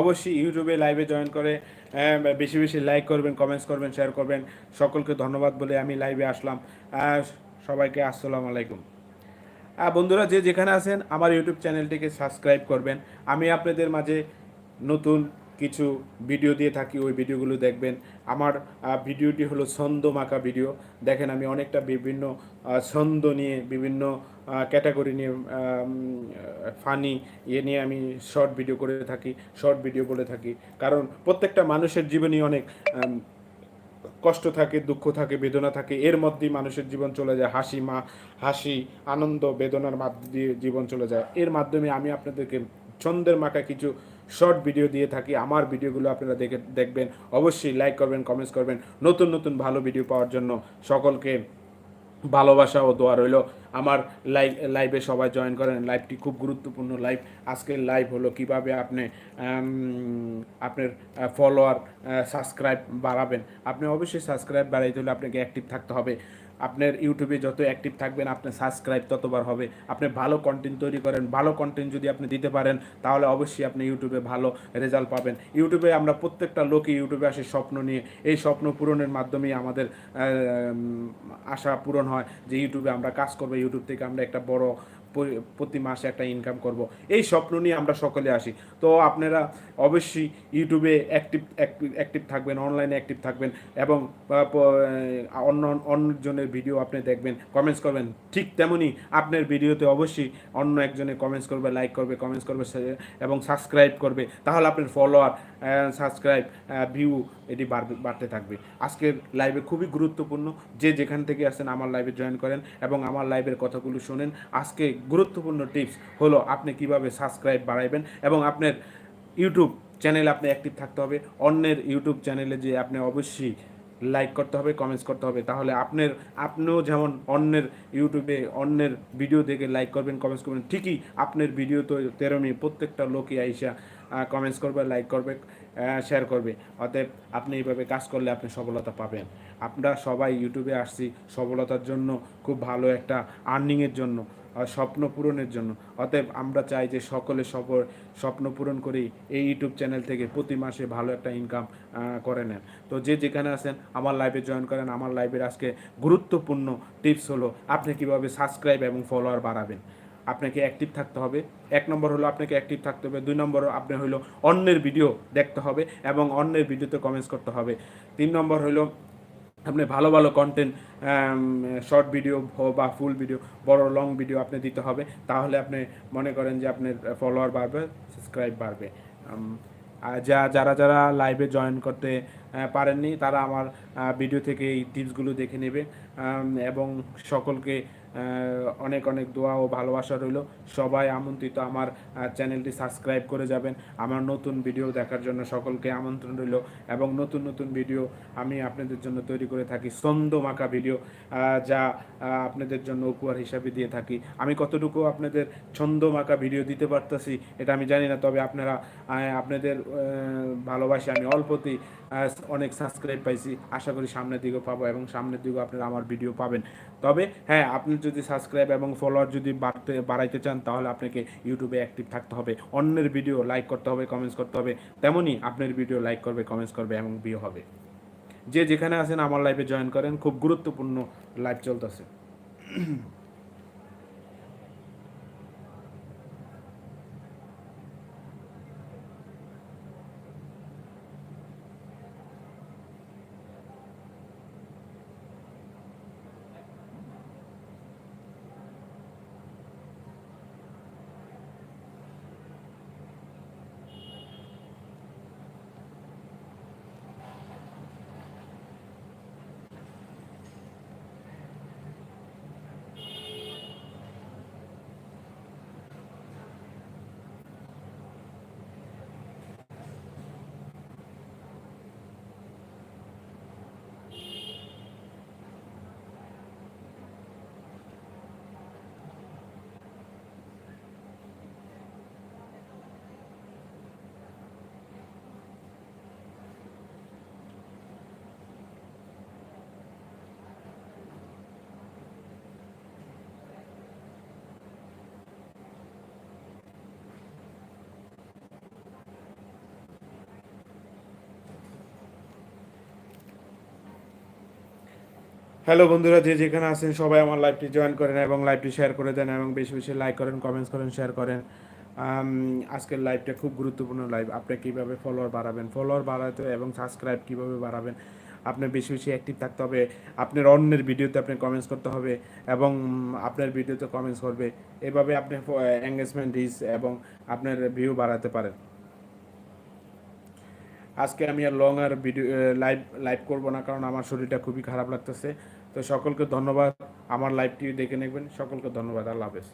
অবশ্যই ইউটিউবে লাইভে জয়েন করে আহ, বেশি বেশি লাইক করবেন কমেন্টস করবেন শেয়ার করবেন। সকলকে ধন্যবাদ বলে আমি লাইভে আসলাম। সবাইকে আসসালামু আলাইকুম। বন্ধুরা যে যেখানে আছেন আমার ইউটিউব চ্যানেলটিকে সাবস্ক্রাইব করবেন। আমি আপনাদের মাঝে নতুন কিছু ভিডিও দিয়ে থাকি, ওই ভিডিওগুলো দেখবেন। আমার ভিডিওটি হলো ছন্দ মাখা ভিডিও দেখেন আমি অনেকটা বিভিন্ন ছন্দ নিয়ে, বিভিন্ন ক্যাটাগরি নিয়ে ফানি ইয়ে নিয়ে আমি শর্ট ভিডিও করে থাকি শর্ট ভিডিও বলে থাকি। কারণ প্রত্যেকটা মানুষের জীবনই অনেক কষ্ট থাকে, দুঃখ থাকে, বেদনা থাকে। এর মধ্যেই মানুষের জীবন চলে যায়। হাসি মা, হাসি, আনন্দ, বেদনার মাধ্য দিয়ে জীবন চলে যায়। এর মাধ্যমে আমি আপনাদেরকে ছন্দের মাখা কিছু শর্ট ভিডিও দিয়ে থাকি। আমার ভিডিওগুলো আপনারা দেখে দেখবেন। অবশ্যই লাইক করবেন কমেন্টস করবেন। নতুন নতুন ভালো ভিডিও পাওয়ার জন্য সকলকে ভালোবাসা ও দোয়া রইল। আমার লাইভ লাইভে সবাই জয়েন করেন। লাইভটি খুব গুরুত্বপূর্ণ লাইভ আজকের লাইভ হলো কীভাবে আপনি আপনার ফলোয়ার সাবস্ক্রাইব বাড়াবেন। আপনি অবশ্যই সাবস্ক্রাইব বাড়াইতে হলে আপনাকে অ্যাক্টিভ থাকতে হবে। আপনার ইউটিউবে যত অ্যাক্টিভ থাকবেন, আপনার সাবস্ক্রাইব ততবার হবে। আপনি ভালো কন্টেন্ট তৈরি করেন, ভালো কন্টেন্ট যদি আপনি দিতে পারেন, তাহলে অবশ্যই আপনি ইউটিউবে ভালো রেজাল্ট পাবেন। ইউটিউবে আমরা প্রত্যেকটা লোকই ইউটিউবে আসে স্বপ্ন নিয়ে। এই স্বপ্ন পূরণের মাধ্যমেই আমাদের আশা পূরণ হয় যে ইউটিউবে আমরা কাজ করব। ইউটিউব থেকে আমরা একটা বড় প্রতি মাসে একটা ইনকাম করব। এই স্বপ্ন নিয়ে আমরা সকলে আসি। তো আপনারা অবশ্যই ইউটিউবে অ্যাক্টিভ অ্যাক্টিভ থাকবেন অনলাইনে অ্যাক্টিভ থাকবেন এবং অন্য, অন্যজনের ভিডিও আপনি দেখবেন কমেন্টস করবেন। ঠিক তেমনই আপনার ভিডিওতে অবশ্যই অন্য একজনে কমেন্টস করবে লাইক করবে কমেন্টস করবে এবং সাবস্ক্রাইব করবে। তাহলে আপনার ফলোয়ার সাবস্ক্রাইব ভিউ এটি বাড়তে থাকবে। আজকের লাইভে খুবই গুরুত্বপূর্ণ। যে যেখান থেকে আসেন আমার লাইভে জয়েন করেন এবং আমার লাইভের কথাগুলো শোনেন। আজকে গুরুত্বপূর্ণ টিপস হলো আপনি কীভাবে সাবস্ক্রাইব বাড়াইবেন এবং আপনার ইউটিউব চ্যানেলে আপনি অ্যাক্টিভ থাকতে হবে। অন্যের ইউটিউব চ্যানেলে যে আপনি অবশ্যই লাইক করতে হবে কমেন্টস করতে হবে। তাহলে আপনার, আপনিও যেমন অন্যের ইউটিউবে অন্যের ভিডিও দেখে লাইক করবেন কমেন্টস করবেন, ঠিকই আপনার ভিডিও তো তেরোমি প্রত্যেকটা লোকই আইসা কমেন্টস করবে লাইক করবে শেয়ার করবে। অতএব আপনি এইভাবে কাজ করলে আপনি সফলতা পাবেন। আমরা সবাই ইউটিউবে আসছি সফলতার জন্য, খুব ভালো একটা আর্নিংয়ের জন্য। স্বপ্ন পূরণের জন্য। অতএব আমরা চাই যে সকলে সফল, স্বপ্ন পূরণ করেই এই ইউটিউব চ্যানেল থেকে প্রতি মাসে ভালো একটা ইনকাম করে নেন। তো যে যেখানে আছেন, আমার লাইভে জয়েন করেন। আমার লাইভের আজকে গুরুত্বপূর্ণ টিপস হলো, আপনি কীভাবে সাবস্ক্রাইব এবং ফলোয়ার বাড়াবেন। আপনাকে অ্যাক্টিভ থাকতে হবে। এক নম্বর হলো আপনাকে অ্যাক্টিভ থাকতে হবে। দুই নম্বর আপনি হলো অন্যের ভিডিও দেখতে হবে এবং অন্যের ভিডিওতে কমেন্টস করতে হবে। তিন নম্বর হলো আপনি ভালো ভালো কন্টেন্ট শর্ট ভিডিও বা ফুল ভিডিও বড় লং ভিডিও আপনি দিতে হবে, তাহলে আপনি মনে করেন যে আপনার ফলোয়ার বাড়বে সাবস্ক্রাইব বাড়বে। যা, যারা যারা লাইভে জয়েন করতে পারেননি, তারা আমার ভিডিও থেকে এই টিপসগুলো দেখে নেবে। এবং সকলকে অনেক অনেক দোয়া ও ভালোবাসা রইল। সবাই আমন্ত্রিত আমার চ্যানেলটি সাবস্ক্রাইব করে যাবেন। আমার নতুন ভিডিও দেখার জন্য সকলকে আমন্ত্রণ রইল এবং নতুন নতুন ভিডিও আমি আপনাদের জন্য তৈরি করে থাকি। ছন্দ মাখা ভিডিও যা আপনাদের জন্য উপহার হিসাবে দিয়ে থাকি। আমি কতটুকু আপনাদের ছন্দ মাখা ভিডিও দিতে পারতেছি, এটা আমি জানি না, তবে আপনারা আপনাদের ভালোবাসি আমি অল্পতেই অনেক সাবস্ক্রাইব পাইছি। আশা করি সামনের দিকেও পাবো এবং সামনের দিকেও আপনারা আমার ভিডিও পাবেন। তবে হ্যাঁ আপনি যদি সাবস্ক্রাইব এবং ফলোয়ার যদি বাড়তে, বাড়াইতে চান, তাহলে আপনাকে ইউটিউবে অ্যাক্টিভ থাকতে হবে। অন্যের ভিডিও লাইক করতে হবে কমেন্টস করতে হবে। তেমনই আপনার ভিডিও লাইক করবে কমেন্টস করবে এবং ভিউ হবে। যে যেখানে আছেন, আমার লাইফে জয়েন করেন। খুব গুরুত্বপূর্ণ লাইভ চলতেছে। হ্যালো বন্ধুরা, যে যেখানে আছেন সবাই আমার লাইভটি জয়েন করেন এবং লাইভটি শেয়ার করে দেন এবং বেশি বেশি লাইক করেন কমেন্টস করেন শেয়ার করেন। আজকের লাইভটা খুব গুরুত্বপূর্ণ লাইভ আপনি কীভাবে ফলোয়ার বাড়াবেন? ফলোয়ার বাড়াতে এবং সাবস্ক্রাইব কীভাবে বাড়াবেন? আপনার বেশি বেশি অ্যাক্টিভ থাকতে হবে। আপনার অন্যের ভিডিওতে আপনি কমেন্টস করতে হবে এবং আপনার ভিডিওতে কমেন্টস করবে। এভাবে আপনি এঙ্গেজমেন্ট রিচ এবং আপনার ভিউ বাড়াতে পারেন। আজকে আমি আর লং আর ভিডিও লাইভ লাইভ করব না, কারণ আমার শরীরটা খুবই খারাপ লাগতেছে। তো সকলকে ধন্যবাদ, আমার লাইভটি দেখে নেবেন। সকলকে ধন্যবাদ, আল্লাহ হাফেজ।